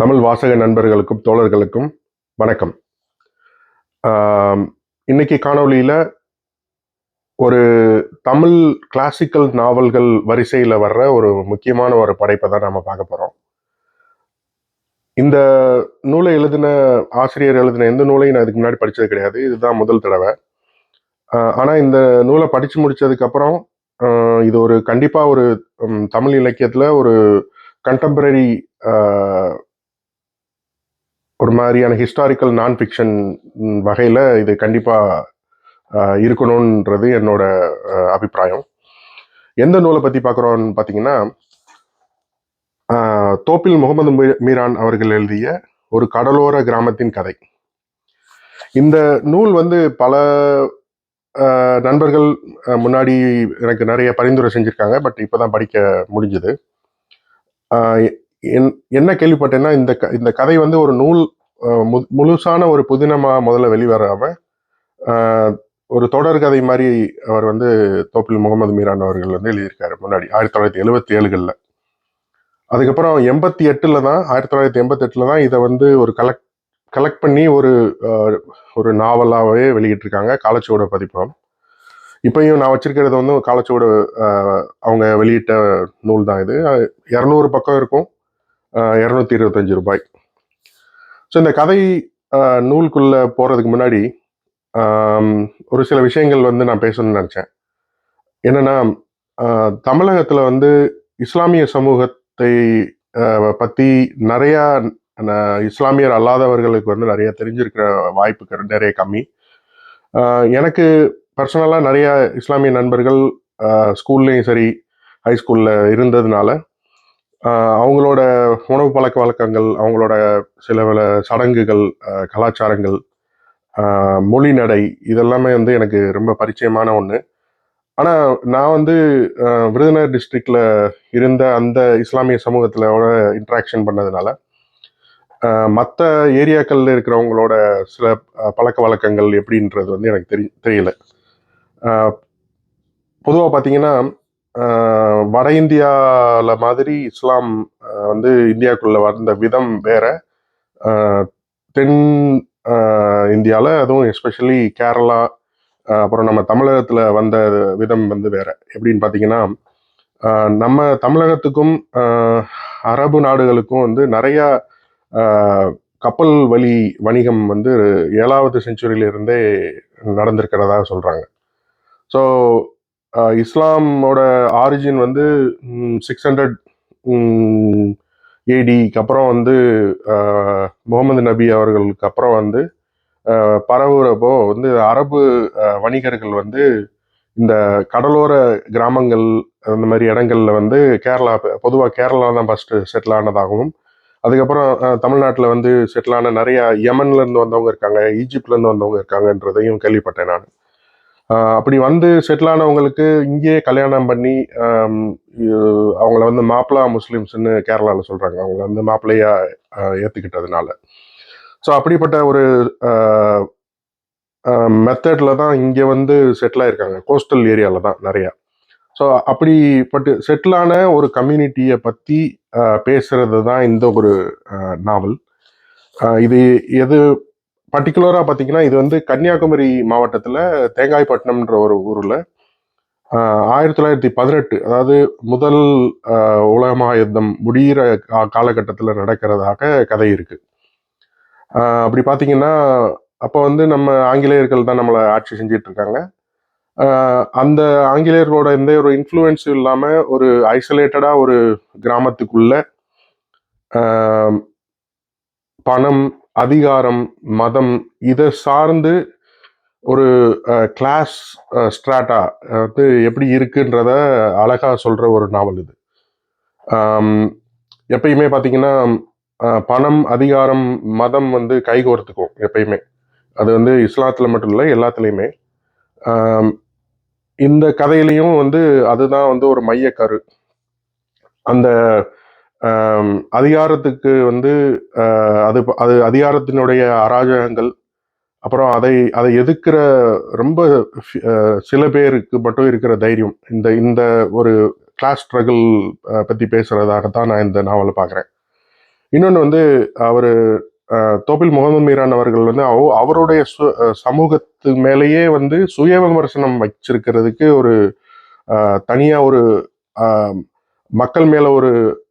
தமிழ் வாசக நண்பர்களுக்கும் தோழர்களுக்கும் வணக்கம். இன்னைக்கு காணொலியில் ஒரு தமிழ் கிளாசிக்கல் நாவல்கள் வரிசையில் வர்ற ஒரு முக்கியமான ஒரு படைப்பை தான் நம்ம பார்க்க போகிறோம் இந்த நூலை எழுதின ஆசிரியர் எழுதின எந்த நூலையும் நான் இதுக்கு முன்னாடி படித்தது கிடையாது. இதுதான் முதல் தடவை. ஆனால் இந்த நூலை படித்து முடித்ததுக்கப்புறம் இது ஒரு கண்டிப்பாக ஒரு தமிழ் இலக்கியத்தில் ஒரு கண்டெம்பரரி ஒரு மாதிரியான ஹிஸ்டாரிக்கல் நான் ஃபிக்ஷன் வகையில் இது கண்டிப்பாக இருக்கணுன்றது என்னோட அபிப்பிராயம். எந்த நூலை பற்றி பார்க்குறோன்னு பார்த்தீங்கன்னா தோப்பில் முகமது மீ- மீரான் அவர்கள் எழுதிய ஒரு கடலோர கிராமத்தின் கதை. இந்த நூல் வந்து பல நண்பர்கள் முன்னாடி எனக்கு நிறைய பரிந்துரை செஞ்சுருக்காங்க பட் இப்போ தான் படிக்க முடிஞ்சுது. என்ன கேள்விப்பட்டேன்னா இந்த க- இந்த கதை வந்து ஒரு நூல் மு- முழுசான ஒரு புதினமாக முதல்ல வெளிவராம ஒரு தொடர் கதை மாதிரி அவர் வந்து தோப்பில் முகமது மீரான் அவர்கள் வந்து எழுதியிருக்காரு முன்னாடி ஆயிரத்தி தொள்ளாயிரத்தி எழுபத்தி ஏழுகளில். அதுக்கப்புறம் எண்பத்தி எட்டில் தான் ஆயிரத்தி தொள்ளாயிரத்தி எண்பத்தி எட்டில் தான் இதை வந்து ஒரு கலெக்ட் கலெக்ட் பண்ணி ஒரு ஒரு நாவலாகவே வெளியிட்டிருக்காங்க காலச்சுவட பதிப்பகம். இப்பயும் நான் வச்சிருக்கிறது வந்து காலச்சுவட அவங்க வெளியிட்ட நூல் தான் இது. இரநூறு பக்கம் இருக்கும். இரநூத்தி இருபத்தஞ்சு ரூபாய். ஸோ இந்த கதை அஹ், நூலுக்குள்ள முன்னாடி ஒரு சில விஷயங்கள் வந்து நான் பேசணும்னு நினச்சேன். என்னென்னா தமிழகத்தில் வந்து இஸ்லாமிய சமூகத்தை பற்றி நிறையா இஸ்லாமியர் அல்லாதவர்களுக்கு வந்து நிறைய தெரிஞ்சிருக்கிற வாய்ப்பு நிறைய கம்மி. எனக்கு பர்சனலாக நிறைய இஸ்லாமிய நண்பர்கள் ஸ்கூல்லையும் சரி ஹை ஸ்கூலில் இருந்ததுனால அவங்களோட உணவு பழக்க வழக்கங்கள் அவங்களோட சில பல சடங்குகள் கலாச்சாரங்கள் மொழி நடை இதெல்லாமே வந்து எனக்கு ரொம்ப பரிச்சயமான ஒன்று ஆனால் நான் வந்து விருதுநகர் டிஸ்ட்ரிக்டில் இருந்த அந்த இஸ்லாமிய சமூகத்திலோட இன்ட்ராக்ஷன் பண்ணதுனால மற்ற ஏரியாக்களில் இருக்கிறவங்களோட சில பழக்க வழக்கங்கள் எப்படின்றது வந்து எனக்கு தெரி தெரியல. பொதுவாக பார்த்தீங்கன்னா வட இந்தியாவில் மாதிரி இஸ்லாம் வந்து இந்தியாவுக்குள்ள வந்த விதம் வேற. தென் இந்தியாவில் அதுவும் எஸ்பெஷலி கேரளா அப்புறம் நம்ம தமிழகத்தில் வந்த விதம் வந்து வேற. எப்படின்னு பார்த்தீங்கன்னா நம்ம தமிழகத்துக்கும் அரபு நாடுகளுக்கும் வந்து நிறையா கப்பல் வழி வணிகம் வந்து ஏழாவது செஞ்சுரியிலிருந்தே நடந்திருக்கிறதா சொல்கிறாங்க ஸோ இஸ்லாமோட ஆரிஜின் வந்து சிக்ஸ் ஹண்ட்ரட் ஏடிக்கு அப்புறம் வந்து முகமது நபி அவர்களுக்கு அப்புறம் வந்து பரவுறப்போ வந்து அரபு வணிகர்கள் வந்து இந்த கடலோர கிராமங்கள் அந்த மாதிரி இடங்கள்ல வந்து கேரளா பொதுவாக கேரளா தான் ஃபஸ்ட்டு செட்டில் ஆனதாகவும் அதுக்கப்புறம் தமிழ்நாட்டில் வந்து செட்டில் ஆன நிறையா யமன்லேருந்து வந்தவங்க இருக்காங்க ஈஜிப்ட்லேருந்து வந்தவங்க இருக்காங்கன்றதையும் கேள்விப்பட்டேன் நான். அப்படி வந்து செட்டில் ஆனவங்களுக்கு இங்கேயே கல்யாணம் பண்ணி அவங்கள வந்து மாப்பிளா முஸ்லீம்ஸ்னு கேரளாவில் சொல்கிறாங்க அவங்கள வந்து மாப்பிள்ளையா ஏற்றுக்கிட்டதுனால ஸோ அப்படிப்பட்ட ஒரு மெத்தடில் தான் இங்கே வந்து செட்டில் ஆயிருக்காங்க. கோஸ்டல் ஏரியாவில் தான் நிறையா. ஸோ அப்படிப்பட்டு செட்டிலான ஒரு கம்யூனிட்டியை பற்றி பேசுறது தான் இந்த ஒரு நாவல் இது எது பர்டிகுலராக பார்த்தீங்கன்னா இது வந்து கன்னியாகுமரி மாவட்டத்தில் தேங்காய்பட்டினம்ன்ற ஒரு ஊரில் ஆயிரத்தி தொள்ளாயிரத்தி பதினெட்டு அதாவது முதல் உலக மகாயுத்தம் முடிகிற காலகட்டத்தில் நடக்கிறதாக கதை இருக்குது அப்படி பார்த்தீங்கன்னா அப்போ வந்து நம்ம ஆங்கிலேயர்கள் தான் நம்மளை ஆட்சி செஞ்சிட்டு இருக்காங்க. அந்த ஆங்கிலேயர்களோட எந்த ஒரு இன்ஃப்ளூயன்ஸும் இல்லாமல் ஒரு ஐசோலேட்டடாக ஒரு கிராமத்துக்குள்ள பணம் அதிகாரம் மதம் இதை சார்ந்து ஒரு கிளாஸ் ஸ்ட்ராட்டா வந்து எப்படி இருக்குன்றத அழகா சொல்ற ஒரு நாவல் இது. எப்பயுமே பார்த்தீங்கன்னா பணம் அதிகாரம் மதம் வந்து கைகோர்த்துக்கும் எப்பயுமே. அது வந்து இஸ்லாத்துல மட்டும் இல்லை எல்லாத்துலேயுமே. இந்த கதையிலையும் வந்து அதுதான் வந்து ஒரு மையக்கரு. அந்த அதிகாரத்துக்கு வந்து அது அது அதிகாரத்தினுடைய அராஜகங்கள் அப்புறம் அதை அதை எதிர்க்கிற ரொம்ப சில பேருக்கு மட்டும் இருக்கிற தைரியம். இந்த இந்த ஒரு கிளாஸ் ஸ்ட்ரகிள் பற்றி பேசுகிறதாகத்தான் நான் இந்த நாவலை பார்க்குறேன். இன்னொன்று வந்து அவர் தோப்பில் முகமது மீரான் அவர்கள் வந்து அவ- அவருடைய சு- சமூகத்து மேலேயே வந்து சுய விமர்சனம் வச்சிருக்கிறதுக்கு ஒரு தனியாக ஒரு மக்கள் மேலே ஒரு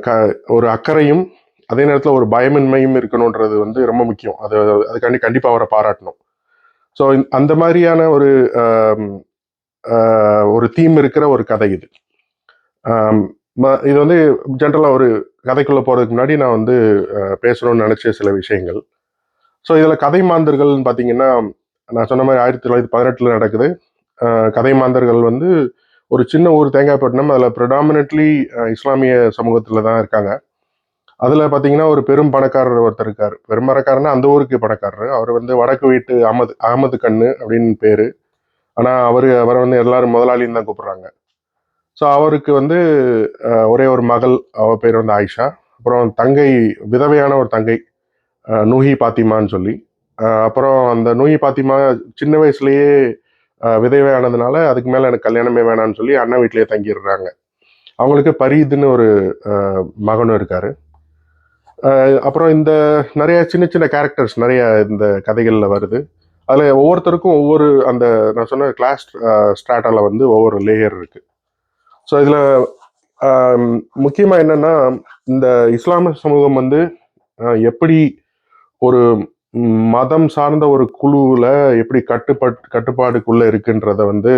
க- ஒரு அக்கறையும் அதே நேரத்தில் ஒரு பயமின்மையும் இருக்கணுன்றது வந்து ரொம்ப முக்கியம். அது அதுக்காண்டி கண்டிப்பாக அவரை பாராட்டணும். ஸோ அந்த மாதிரியான ஒரு ஒரு தீம் இருக்கிற ஒரு கதை இது. ம- இது வந்து ஜென்ரலாக ஒரு கதைக்குள்ளே போகிறதுக்கு முன்னாடி நான் வந்து பேசணும்னு நினச்ச சில விஷயங்கள். ஸோ இதில் கதை மாந்தர்கள்னு பார்த்தீங்கன்னா நான் சொன்ன மாதிரி ஆயிரத்தி தொள்ளாயிரத்தி பதினெட்டில் நடக்குது. கதை மாந்தர்கள் வந்து ஒரு சின்ன ஊர் தேங்காய்பட்டினம் அதில் ப்ரிடாமினெட்லி இஸ்லாமிய சமூகத்தில் தான் இருக்காங்க. அதில் பார்த்தீங்கன்னா ஒரு பெரும் பணக்காரர் ஒருத்தர் இருக்கார். பெரும் பணக்காரன்னா அந்த ஊருக்கு பணக்காரர். அவர் வந்து வடக்கு வீட்டு அகமது அகமது கண்ணு அப்படின்னு பேர். ஆனால் அவர் அவரை வந்து எல்லாரும் முதலாளின்னு தான் கூப்பிட்றாங்க. ஸோ அவருக்கு வந்து ஒரே ஒரு மகள். அவர் பேர் வந்து ஆயிஷா. அப்புறம் தங்கை விதவையான ஒரு தங்கை நூஹி பாத்திமான்னு சொல்லி. அப்புறம் அந்த நூஹி பாத்திமா சின்ன வயசுலேயே விதவை ஆனதுனால அதுக்கு மேலே எனக்கு கல்யாணமே வேணாம்னு சொல்லி அண்ணன் வீட்டிலேயே தங்கிடுறாங்க. அவங்களுக்கு பரீதுன்னு ஒரு மகனும் இருக்கார். அப்புறம் இந்த நிறைய சின்ன சின்ன கேரக்டர்ஸ் நிறைய இந்த கதைகளில் வருது. அதில் ஒவ்வொருத்தருக்கும் ஒவ்வொரு அந்த நான் சொன்ன கிளாஸ் ஸ்ட்ராட்டாவில் வந்து ஒவ்வொரு லேயர் இருக்குது ஸோ இதில் முக்கியமாக என்னன்னா இந்த இஸ்லாமிய சமூகம் வந்து எப்படி ஒரு மதம் சார்ந்த ஒரு குழுவில் எப்படி கட்டுப்பாடு கட்டுப்பாடுக்குள்ள இருக்குன்றத வந்து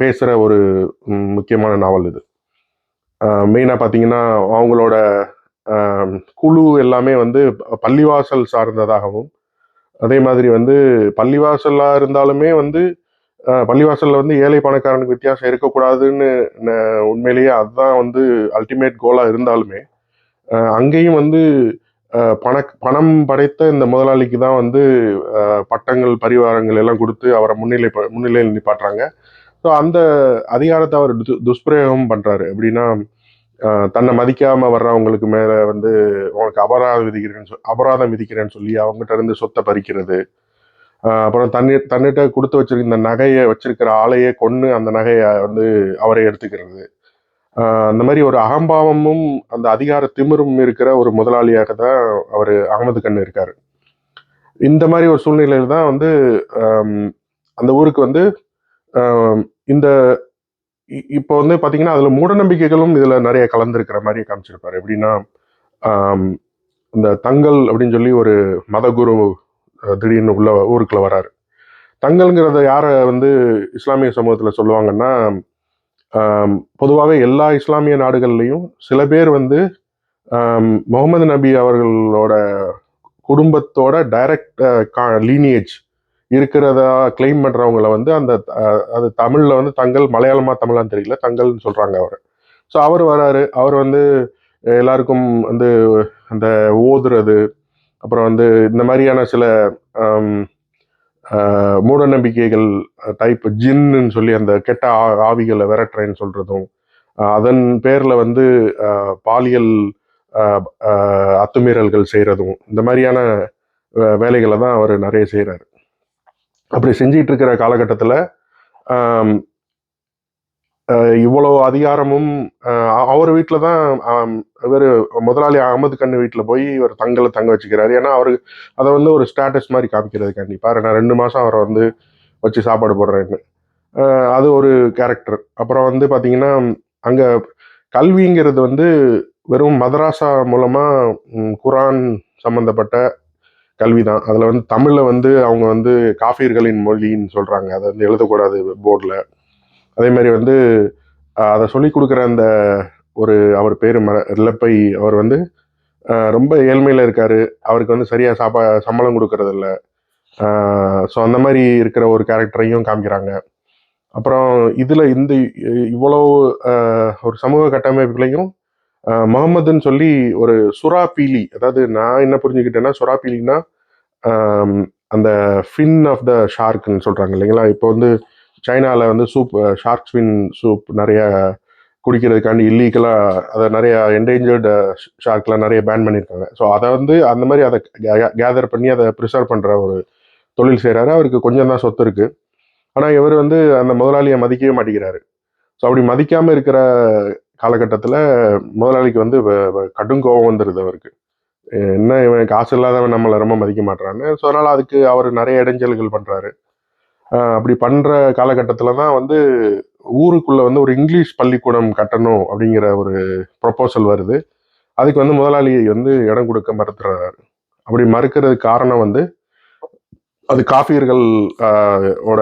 பேசுகிற ஒரு முக்கியமான நாவல் இது. மெயினாக பார்த்தீங்கன்னா அவங்களோட குழு எல்லாமே வந்து பள்ளிவாசல் சார்ந்ததாகவும் அதே மாதிரி வந்து பள்ளிவாசலாக இருந்தாலுமே வந்து பள்ளிவாசலில் வந்து ஏழை பணக்காரனுக்கு வித்தியாசம் இருக்கக்கூடாதுன்னு உண்மையிலேயே அதுதான் வந்து அல்டிமேட் கோலாக இருந்தாலுமே அங்கேயும் வந்து பண பணம் படைத்த இந்த முதலாளிக்கு தான் வந்து பட்டங்கள் பரிவாரங்கள் எல்லாம் கொடுத்து அவரை முன்னிலை ப- முன்னிலையில் நிப்பாட்டுறாங்க. ஸோ அந்த அதிகாரத்தை அவர் து- துஷ்பிரயோகம் பண்ணுறாரு எப்படின்னா தன்னை மதிக்காமல் வர்றவங்களுக்கு மேலே வந்து உனக்கு அபராதம் விதிக்கிறேன்னு சொல் அபராதம் விதிக்கிறேன்னு சொல்லி அவங்ககிட்ட இருந்து சொத்தை பறிக்கிறது. அப்புறம் தண்ணி தன்னிட்ட கொடுத்து வச்சிருக்க இந்த நகையை வச்சிருக்கிற ஆளையே கொன்று அந்த நகையை வந்து அவரை எடுத்துக்கிறது. அந்த மாதிரி ஒரு அகம்பாவமும் அந்த அதிகார திமிரும் இருக்கிற ஒரு முதலாளியாக தான் அவர் அகமது கண்ணு இருக்கார். இந்த மாதிரி ஒரு சூழ்நிலையில் தான் வந்து அந்த ஊருக்கு வந்து இந்த இ- இப்போ வந்து பார்த்தீங்கன்னா அதில் மூடநம்பிக்கைகளும் இதில் நிறைய கலந்துருக்கிற மாதிரி காமிச்சிருப்பார். எப்படின்னா இந்த தங்கல் அப்படின்னு சொல்லி ஒரு மதகுரு திடீர்னு உள்ள ஊருக்குள்ள வராரு. தங்கல்ங்கிறத யாரை வந்து இஸ்லாமிய சமூகத்தில் சொல்லுவாங்கன்னா பொதுவாகவே எல்லா இஸ்லாமிய நாடுகள்லையும் சில பேர் வந்து முகமது நபி அவர்களோட குடும்பத்தோட டைரக்ட் லீனியேஜ் இருக்கிறதா கிளைம் பண்ணுறவங்கள வந்து அந்த அது தமிழில் வந்து தங்கள் மலையாளமாக தமிழான்னு தெரியல தங்கள்னு சொல்கிறாங்க அவர். ஸோ அவர் வராரு அவர் வந்து எல்லாருக்கும் வந்து அந்த ஓதுறது அப்புறம் வந்து இந்த மாதிரியான சில மூட நம்பிக்கைகள் டைப் ஜின்னு சொல்லி அந்த கெட்ட ஆ- ஆவிகளை விரட்டுறேன்னு சொல்றதும் அதன் பேர்ல வந்து பாலியல் அத்துமீறல்கள் செய்கிறதும் இந்த மாதிரியான வே- வேலைகளை தான் அவர் நிறைய செய்கிறார் அப்படி செஞ்சிட்டு இருக்கிற காலகட்டத்தில் இவ்வளோ அதிகாரமும் அவர் வீட்டில் தான் இவர் முதலாளி அகமது கண்ணு வீட்டில் போய் இவர் தங்களை தங்க வச்சுக்கிறாரு. ஏன்னா அவர் அதை வந்து ஒரு ஸ்டேட்டஸ் மாதிரி காமிக்கிறதுக்காண்டி. பாரு நான் ரெண்டு மாதம் அவரை வந்து வச்சு சாப்பாடு போடுறேன்னு அது ஒரு கேரக்டர் அப்புறம் வந்து பார்த்தீங்கன்னா அங்கே கல்விங்கிறது வந்து வெறும் மதராசா மூலமாக குரான் சம்மந்தப்பட்ட கல்வி தான். அதில் வந்து தமிழில் வந்து அவங்க வந்து காஃபியர்களின் மொழின்னு சொல்கிறாங்க அதை வந்து எழுதக்கூடாது போர்டில். அதே மாதிரி வந்து அதை சொல்லி கொடுக்குற அந்த ஒரு அவர் பேர் ம இல்லப்பை அவர் வந்து ரொம்ப ஏழ்மையில் இருக்காரு. அவருக்கு வந்து சரியாக சாப்பா சம்பளம் கொடுக்கறதில்ல. ஸோ அந்த மாதிரி இருக்கிற ஒரு கேரக்டரையும் காமிக்கிறாங்க. அப்புறம் இதில் இந்த இவ்வளோ ஒரு சமூக கட்டமைப்புகளையும் முகமதுன்னு சொல்லி ஒரு சுறாபீலி அதாவது நான் என்ன புரிஞ்சுக்கிட்டேன்னா சுறாபீலின்னா அந்த ஃபின் ஆஃப் த ஷார்க்னு சொல்கிறாங்க இல்லைங்களா? இப்போ வந்து சைனாவில் வந்து சூப் ஷார்க் ஸ்வின் சூப் நிறைய குடிக்கிறதுக்காண்டி இல்லீகலாக அதை நிறைய என்டேஞ்சர்டு ஷார்க்லாம் நிறைய பேன் பண்ணியிருக்காங்க ஸோ அதை வந்து அந்த மாதிரி அதை கேதர் பண்ணி அதை ப்ரிசர்வ் பண்ணுற ஒரு தொழில் செய்கிறாரு அவருக்கு கொஞ்சம் தான் சொத்து இருக்குது ஆனால் இவர் வந்து அந்த முதலாளியை மதிக்கவே மாட்டேங்கிறாரு. ஸோ அப்படி மதிக்காமல் இருக்கிற காலகட்டத்தில் முதலாளிக்கு வந்து வ- வ- கடும் கோபம் வந்துடுது அவருக்கு. என்ன இவன் காசு இல்லாதவன் நம்மளை ரொம்ப மதிக்க மாட்டான்னு ஸோ அதனால் அதுக்கு அவர் நிறைய இடைஞ்சல்கள் பண்ணுறாரு அப்படி பண்ணுற காலகட்டத்தில் தான் வந்து ஊருக்குள்ளே வந்து ஒரு இங்கிலீஷ் பள்ளிக்கூடம் கட்டணும் அப்படிங்கிற ஒரு ப்ரொப்போசல் வருது. அதுக்கு வந்து முதலாளியை வந்து இடம் கொடுக்க மறுத்துறாரு. அப்படி மறுக்கிறதுக்கு காரணம் வந்து அது காஃபியர்கள் ஓட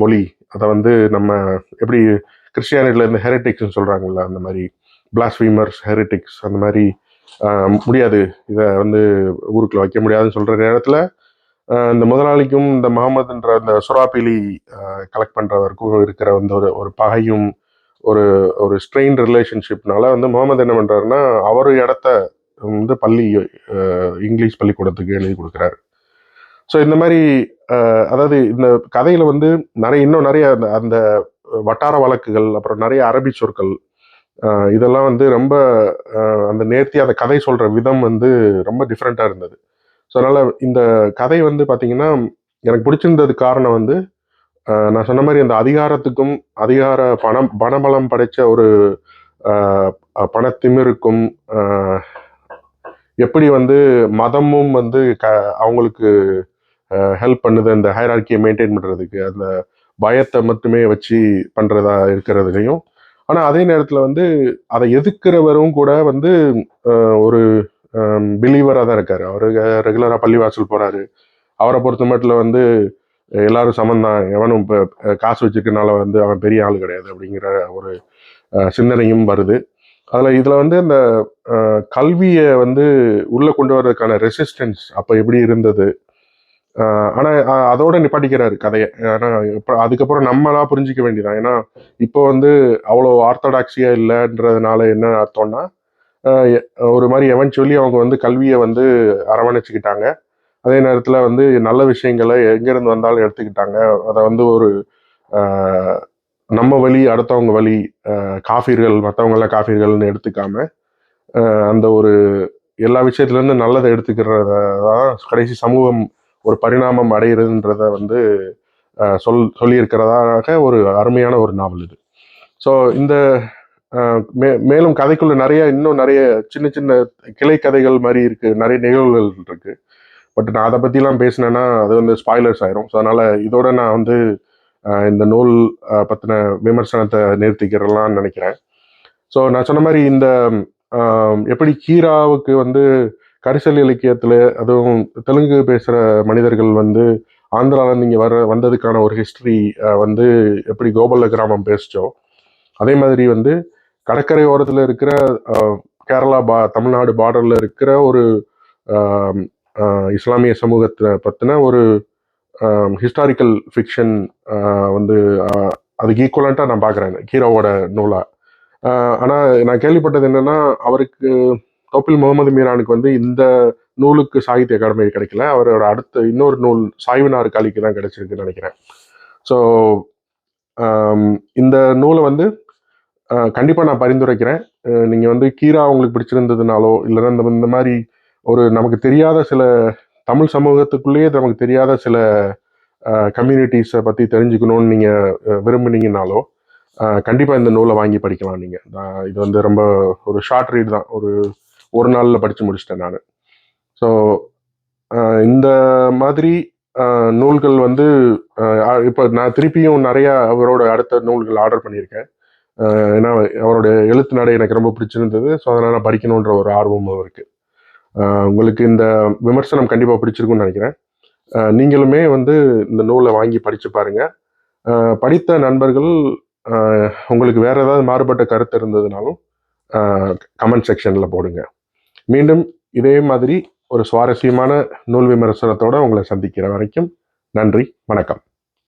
மொழி. அதை வந்து நம்ம எப்படி கிறிஸ்டியானிட்டியில் இருந்து ஹெரிட்டிக்ஸ்னு சொல்கிறாங்களா அந்த மாதிரி பிளாஸ்வீமர்ஸ் ஹெரிட்டிக்ஸ் அந்த மாதிரி முடியாது. இதை வந்து ஊருக்குள்ளே வைக்க முடியாதுன்னு சொல்கிற நேரத்தில் இந்த முதலாளிக்கும் இந்த முகமதுன்ற அந்த சுறாப்பிலி கலெக்ட் பண்ணுறவருக்கும் இருக்கிற வந்து ஒரு ஒரு பகையும் ஒரு ஒரு ஸ்ட்ரெயின் ரிலேஷன்ஷிப்னால வந்து முகமது என்ன பண்ணுறாருன்னா அவர் இடத்த வந்து பள்ளி இங்கிலீஷ் பள்ளிக்கூடத்துக்கு எழுதி கொடுக்குறாரு. ஸோ இந்த மாதிரி அதாவது இந்த கதையில் வந்து நிறைய இன்னும் நிறைய அந்த அந்த வட்டார வழக்குகள் அப்புறம் நிறைய அரபி சொற்கள் இதெல்லாம் வந்து ரொம்ப அந்த நேர்த்தி அந்த கதை சொல்கிற விதம் வந்து ரொம்ப டிஃப்ரெண்ட்டாக இருந்தது. ஸோ அதனால் இந்த கதை வந்து பார்த்திங்கன்னா எனக்கு பிடிச்சிருந்தது காரணம் வந்து நான் சொன்ன மாதிரி அந்த அதிகாரத்துக்கும் அதிகார பணம் பணபலம் படைச்ச ஒரு பணத்திமிருக்கும் எப்படி வந்து மதமும் வந்து க அவங்களுக்கு ஹெல்ப் பண்ணுது அந்த ஹைரார்கியை மெயின்டைன் பண்ணுறதுக்கு அந்த பயத்தை மட்டுமே வச்சு பண்ணுறதா இருக்கிறதுலையும். ஆனால் அதே நேரத்தில் வந்து அதை எதிர்க்கிறவரும் கூட வந்து ஒரு பிலீவராக தான் இருக்கார். அவர் ரெகுலராக பள்ளிவாசல் போகிறாரு அவரை பொறுத்த மட்டும் வந்து எல்லாரும் சமந்தான் எவனும் இப்போ காசு வச்சுருக்கனால வந்து அவன் பெரிய ஆள் கிடையாது அப்படிங்கிற ஒரு சிந்தனையும் வருது. அதில் இதில் வந்து அந்த கல்வியை வந்து உள்ளே கொண்டு வர்றதுக்கான ரெசிஸ்டன்ஸ் அப்போ எப்படி இருந்தது? ஆனால் அதோட நிப்பாட்டிக்கிறாரு கதையை. ஏன்னா இப்போ அதுக்கப்புறம் நம்மளா புரிஞ்சிக்க வேண்டியதான் ஏன்னா இப்போ வந்து அவ்வளோ ஆர்த்தடாக்சியா இல்லைன்றதுனால என்ன அர்த்தம்னா ஒரு மாதிரி எவன்ச்சுவலி அவங்க வந்து கல்வியை வந்து அரவணைச்சிக்கிட்டாங்க. அதே நேரத்தில் வந்து நல்ல விஷயங்களை எங்கேருந்து வந்தாலும் எடுத்துக்கிட்டாங்க. அதை வந்து ஒரு நம்ம வழி அடுத்தவங்க வழி காஃபீர்கள் காஃபிர்கள் காஃபீர்கள்னு எடுத்துக்காம அந்த ஒரு எல்லா விஷயத்துலேருந்து நல்லதை எடுத்துக்கிறத தான் கடைசி சமூகம் ஒரு பரிணாமம் அடைகிறதுன்றத வந்து சொல் சொல்லியிருக்கிறதாக ஒரு அருமையான ஒரு நாவல் இது. ஸோ இந்த மே மேலும் கதைக்குள்ள நிறைய இன்னும் நிறைய சின்ன சின்ன கிளை கதைகள் மாதிரி இருக்கு. நிறைய நிகழ்வுகள் இருக்கு. பட் நான் அதை பற்றிலாம் பேசினேன்னா அது வந்து ஸ்பாய்லர்ஸ் ஆயிரும். ஸோ அதனால இதோட நான் வந்து இந்த நூல் பற்றின பத்தின விமர்சனத்தை நிறுத்திக்கிறலாம்னு நினைக்கிறேன். ஸோ நான் சொன்ன மாதிரி இந்த எப்படி கீராவுக்கு வந்து கரிசல் இலக்கியத்தில் அதுவும் தெலுங்கு பேசுகிற மனிதர்கள் வந்து ஆந்திராவிலேருந்து இங்கே வர வந்ததுக்கான ஒரு ஹிஸ்ட்ரி வந்து எப்படி கோபல்ல கிராமம் பேசிச்சோ அதே மாதிரி வந்து கடற்கரை ஓரத்தில் இருக்கிற கேரளா பா தமிழ்நாடு பார்டரில் இருக்கிற ஒரு இஸ்லாமிய சமூகத்தை பற்றின ஒரு ஹிஸ்டாரிக்கல் ஃபிக்ஷன் வந்து அதுக்கு ஈக்குவலண்ட்டாக நான் பார்க்குறேன் ஹீரோவோட நூலாக ஆனால் நான் கேள்விப்பட்டது என்னென்னா அவருக்கு தோப்பில் முகமது மீரானுக்கு வந்து இந்த நூலுக்கு சாகித்ய அகாடமி கிடைக்கல. அவரோட அடுத்த இன்னொரு நூல் சாய்வினார் காலிக்கு தான் கிடைச்சிருக்குன்னு நினைக்கிறேன். ஸோ இந்த நூலை வந்து கண்டிப்பாக நான் பரிந்துரைக்கிறேன். நீங்கள் வந்து கீரா உங்களுக்கு பிடிச்சிருந்ததுனாலோ இல்லைன்னா இந்த இந்த மாதிரி ஒரு நமக்கு தெரியாத சில தமிழ் சமூகத்துக்குள்ளேயே நமக்கு தெரியாத சில கம்யூனிட்டிஸை பற்றி தெரிஞ்சுக்கணும்னு நீங்கள் விரும்புனீங்கனாலோ கண்டிப்பாக இந்த நூலை வாங்கி படிக்கலாம் நீங்கள் இது வந்து ரொம்ப ஒரு ஷார்ட் ரீட் தான். ஒரு ஒரு நாளில் படித்து முடிச்சிட்டேன் நான். ஸோ இந்த மாதிரி நூல்கள் வந்து இப்போ நான் திருப்பியும் நிறையா அவரோட அடுத்த நூல்கள் ஆர்டர் பண்ணியிருக்கேன். ஏன்னா அவரோட எழுத்து நடை எனக்கு ரொம்ப பிடிச்சிருந்தது. ஸோ அதனால் நான் படிக்கணுன்ற ஒரு ஆர்வமும் அவருக்கு. உங்களுக்கு இந்த விமர்சனம் கண்டிப்பாக பிடிச்சிருக்கும்னு நினைக்கிறேன். நீங்களுமே வந்து இந்த நூலை வாங்கி படித்து பாருங்கள் படித்த நண்பர்கள் உங்களுக்கு வேறு ஏதாவது மாறுபட்ட கருத்து இருந்ததுனாலும் கமெண்ட் செக்ஷனில் போடுங்க. மீண்டும் இதே மாதிரி ஒரு சுவாரஸ்யமான நூல் விமர்சனத்தோடு உங்களை சந்திக்கிற வரைக்கும் நன்றி வணக்கம்.